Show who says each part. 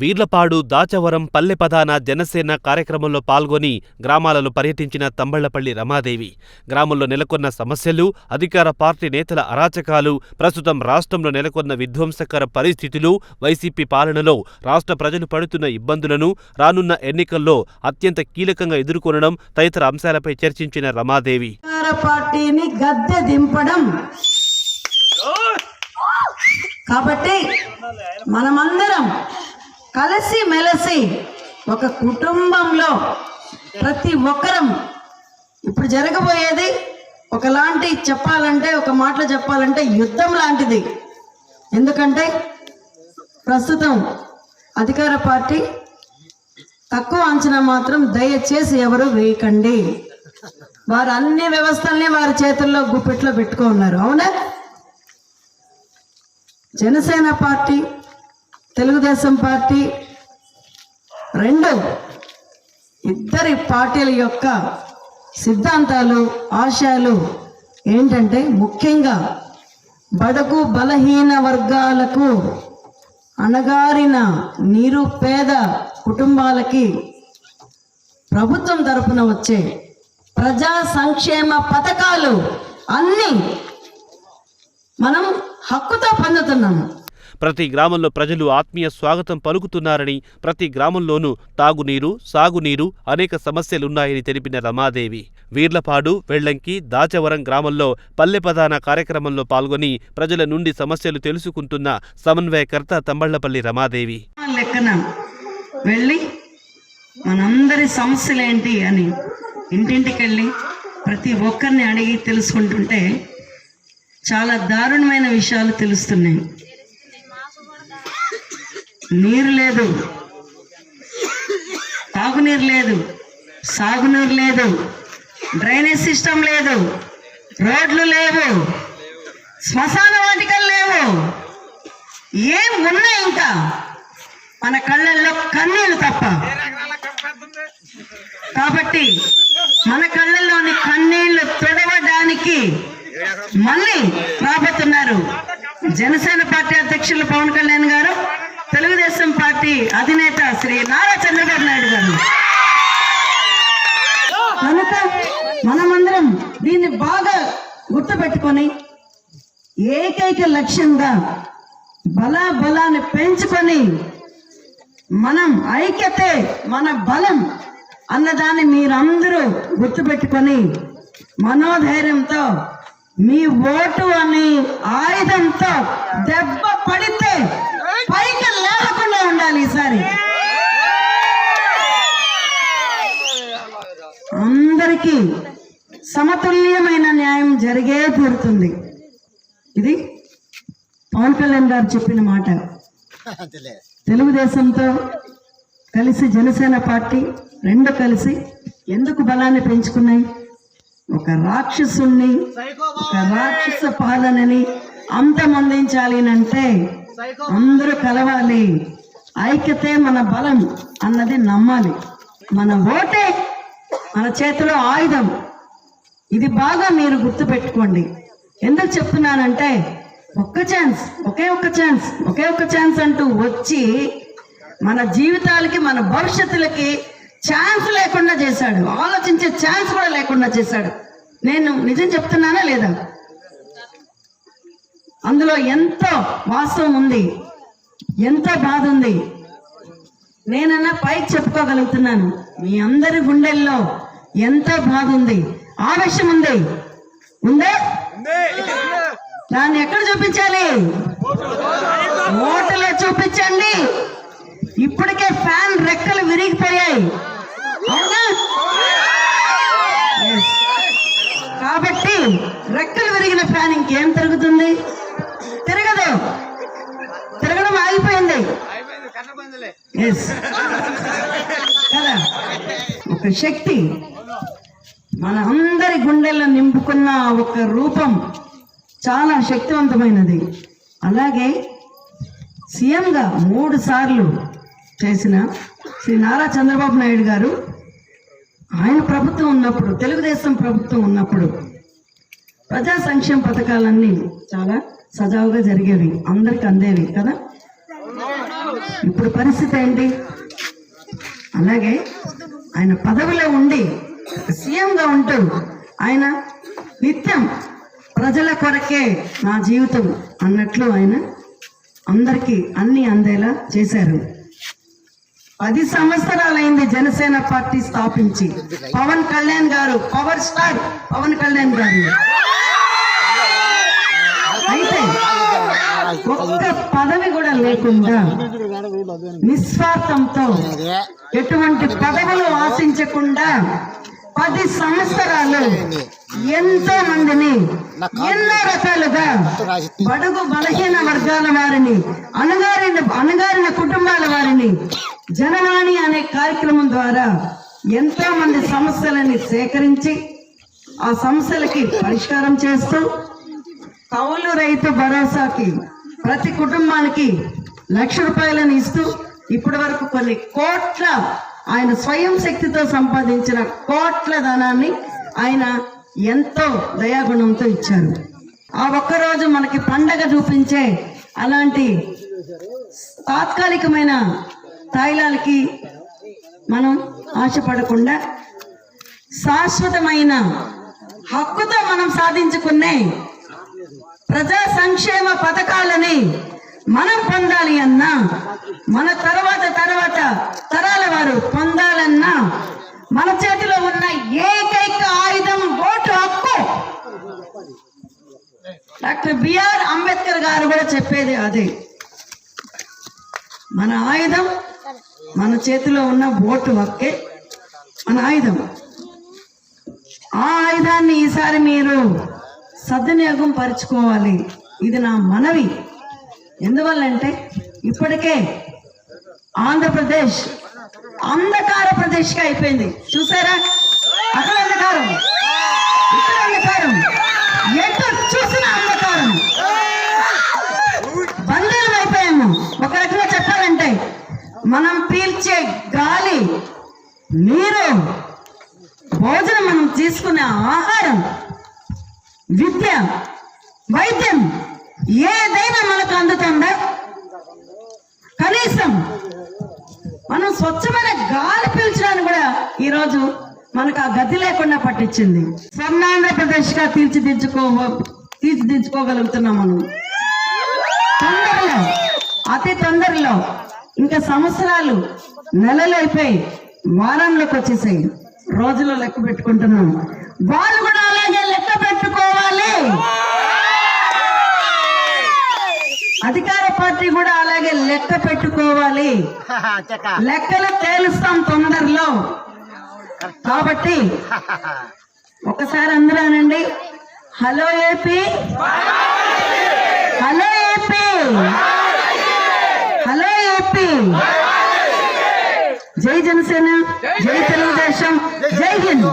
Speaker 1: వీర్లపాడు దాచవరం పల్లెపదాన జనసేన కార్యక్రమంలో పాల్గొని గ్రామాలలో పర్యటించిన తంబళ్ళపల్లి రమాదేవి. గ్రామంలో నెలకొన్న సమస్యలు అధికార పార్టీ నేతల అరాచకాలు ప్రస్తుతం రాష్ట్రంలో నెలకొన్న విధ్వంసకర పరిస్థితులు వైసీపీ పాలనలో రాష్ట్ర ప్రజలు పడుతున్న ఇబ్బందులను రానున్న ఎన్నికల్లో అత్యంత కీలకంగా ఎదుర్కొనడం తదితర అంశాలపై చర్చించిన రమాదేవి.
Speaker 2: అధికార పార్టీని గద్దె దింపడం. కాబట్టి మనమందరం కలిసి మెలిసి ఒక కుటుంబంలో ప్రతి ఒక్కరం ఇప్పుడు జరగబోయేది ఒకలాంటి చెప్పాలంటే ఒక మాటలో చెప్పాలంటే యుద్ధం లాంటిది. ఎందుకంటే ప్రస్తుతం అధికార పార్టీ తక్కువ అంచనా మాత్రం దయచేసి ఎవరు వేయకండి. వారు అన్ని వ్యవస్థల్ని వారి చేతుల్లో గుప్పెట్లో పెట్టుకో ఉన్నారు. అవునా? జనసేన పార్టీ తెలుగుదేశం పార్టీ రెండు ఇద్దరి పార్టీల యొక్క సిద్ధాంతాలు ఆశయాలు ఏంటంటే ముఖ్యంగా బడుగు బలహీన వర్గాలకు అణగారిన నిరుపేద కుటుంబాలకి ప్రభుత్వం తరపున వచ్చే ప్రజా సంక్షేమ పథకాలు అన్నీ మనం హక్కుతో పొందుతున్నాము.
Speaker 1: ప్రతి గ్రామంలో ప్రజలు ఆత్మీయ స్వాగతం పలుకుతున్నారని ప్రతి గ్రామంలోనూ తాగునీరు సాగునీరు అనేక సమస్యలున్నాయని తెలిపిన రమాదేవి. వీర్లపాడు వెళ్ళంకి దాచవరం గ్రామంలో పల్లె ప్రధాన కార్యక్రమంలో పాల్గొని ప్రజల నుండి సమస్యలు తెలుసుకుంటున్న సమన్వయకర్త తంబళ్ళపల్లి రమాదేవి.
Speaker 2: లెక్కన వెళ్ళి మనందరి సమస్యలు ఏంటి అని ఇంటింటికి వెళ్ళి ప్రతి ఒక్కరిని అడిగి తెలుసుకుంటుంటే చాలా దారుణమైన విషయాలు తెలుస్తున్నాయి. నీరు లేదు. తాగునీరు లేదు. సాగునీరు లేదు. డ్రైనేజ్ సిస్టమ్ లేదు. రోడ్లు లేవు. శ్మశాన వాటికలు లేవు. ఏం ఉన్నాయి ఇంకా? మన కళ్ళల్లో కన్నీళ్ళు తప్ప. కాబట్టి మన కళ్ళల్లోని కన్నీళ్ళు తుడవడానికి మళ్ళీ రాబోతున్నారు. జనసేన పార్టీ అధ్యక్షులు పవన్ కళ్యాణ్ గారు అధినేత శ్రీ నారా చంద్రబాబు నాయుడు గారు. కనుక మనమందరం దీన్ని బాగా గుర్తుపెట్టుకొని ఏకైక లక్ష్యంగా బలా బలాన్ని పెంచుకొని మనం ఐక్యతే మన బలం అన్నదాన్ని మీరందరూ గుర్తుపెట్టుకొని మనోధైర్యంతో మీ ఓటు అని ఆయుధంతో దెబ్బ పడితే పైకి లేకుండా ఉండాలి ఈసారి అందరికీ సమతుల్యమైన న్యాయం జరిగే తీరుతుంది. ఇది పవన్ కళ్యాణ్ గారు చెప్పిన మాట. తెలుగుదేశంతో కలిసి జనసేన పార్టీ రెండు కలిసి ఎందుకు బలాన్ని పెంచుకున్నాయి? ఒక రాక్షసుణ్ణి ఒక రాక్షస పాలనని అంతమొందించాలి అంటే అందరూ కలవాలి. ఐక్యతే మన బలం అన్నది నమ్మాలి. మన ఓటే మన చేతిలో ఆయుధం. ఇది బాగా మీరు గుర్తుపెట్టుకోండి. ఎందుకు చెప్తున్నానంటే ఒక్క ఛాన్స్ ఒకే ఒక్క ఛాన్స్ ఒకే ఒక్క ఛాన్స్ అంటూ వచ్చి మన జీవితాలకి మన భవిష్యత్తులకి ఛాన్స్ లేకుండా చేశాడు. ఆలోచించే ఛాన్స్ కూడా లేకుండా చేశాడు. నేను నిజం చెప్తున్నానా లేదా? అందులో ఎంతో వాస్తవం ఉంది. ఎంతో బాధ ఉంది. నేనన్నా పైకి చెప్పుకోగలుగుతున్నాను. మీ అందరి గుండెల్లో ఎంతో బాధ ఉంది? ఆవేశం ఉంది. ఉందే? దాన్ని ఎక్కడ చూపించాలి? కదా? ఒక శక్తి. మన అందరి గుండెల్లో నింపుకున్న ఒక రూపం చాలా శక్తివంతమైనది. అలాగే సీఎంగా మూడు సార్లు చేసిన శ్రీ నారా చంద్రబాబు నాయుడు గారు ఆయన ప్రభుత్వం ఉన్నప్పుడు తెలుగుదేశం ప్రభుత్వం ఉన్నప్పుడు ప్రజా సంక్షేమ పథకాలన్నీ చాలా సజావుగా జరిగేవి అందరికి అందేవి కదా? ఇప్పుడు పరిస్థితి ఏంటి? అలాగే ఆయన పదవిలో ఉండి సీఎంగా ఉంటూ ఆయన నిత్యం ప్రజల కొరకే నా జీవితం అన్నట్లు ఆయన అందరికీ అన్ని అందేలా చేశారు. పది సంవత్సరాలైంది జనసేన పార్టీ స్థాపించి. పవన్ కళ్యాణ్ గారు పవర్ స్టార్ పవన్ కళ్యాణ్ గారు. ఒక్క పదవి కూడా లేకుండా నిస్వార్థంతో ఎటువంటి పదవులు ఆశించకుండా పది సంవత్సరాలు ఎంతో మందిని ఎన్నో రకాలుగా బడుగు బలహీన వర్గాల వారిని అణగారిన అణగారిన కుటుంబాల వారిని జనవాణి అనే కార్యక్రమం ద్వారా ఎంతో మంది సమస్యలని సేకరించి ఆ సమస్యలకి పరిష్కారం చేస్తూ కౌలు రైతు భరోసాకి ప్రతి కుటుంబానికి లక్ష రూపాయలను ఇస్తూ ఇప్పటి వరకు కొన్ని కోట్ల ఆయన స్వయం శక్తితో సంపాదించిన కోట్ల ధనాన్ని ఆయన ఎంతో దయాగుణంతో ఇచ్చారు. ఆ ఒక్కరోజు మనకి పండగ చూపించే అలాంటి తాత్కాలికమైన తాయిలాలకి మనం ఆశపడకుండా శాశ్వతమైన హక్కుతో మనం సాధించుకునే ప్రజా సంక్షేమ పథకాలని మనం పొందాలి అన్నా మన తర్వాత తర్వాత తరాల వారు పొందాలన్నా మన చేతిలో ఉన్న ఏకైక ఆయుధం ఓటు హక్కు. డాక్టర్ బిఆర్ అంబేద్కర్ గారు కూడా చెప్పేది అదే. మన ఆయుధం మన చేతిలో ఉన్న ఓటు హక్కే మన ఆయుధం. ఆ ఆయుధాన్ని ఈసారి మీరు సద్వినియోగం పరుచుకోవాలి. ఇది నా మనవి. ఎందువల్లంటే ఇప్పటికే ఆంధ్రప్రదేశ్ అంధకార ప్రదేశ్గా అయిపోయింది. చూసారా? అక్కడ అంధకారం. ఇక్కడ అంధకారం. ఎటు చూసిన అంధకారం. బంధనం అయిపోయాము. ఒక రకంగా చెప్పాలంటే మనం పీల్చే గాలి నీరు భోజనం మనం తీసుకునే ఆహారం విద్య వైద్యం ఏదైనా మనకు అందుతుందా? కనీసం మనం స్వచ్ఛమైన గాలి పీల్చడానికి కూడా ఈరోజు మనకు ఆ గతి లేకుండా పట్టించింది. స్వర్ణాంధ్రప్రదేశ్గా తీర్చిదిద్దుకో తీర్చిదిద్దుకోగలుగుతున్నాం మనం. తొందరలో అతి తొందరలో ఇంకా సంవత్సరాలు నెలలు అయిపోయి వారంలోకి వచ్చేసాయి. రోజులో లెక్క పెట్టుకుంటున్నాం. వాళ్ళు కూడా అలాగే లెక్క పెట్టుకోవాలి పార్టీ కూడా అలాగే లెక్క పెట్టుకోవాలి. లెక్కలు తేలుస్తాం తొందరలో. కాబట్టి ఒకసారి అందరూ అనండి. Hello AP. Hello AP. Hello AP. జై జనసేన జై తెలుగుదేశం జై హింద్.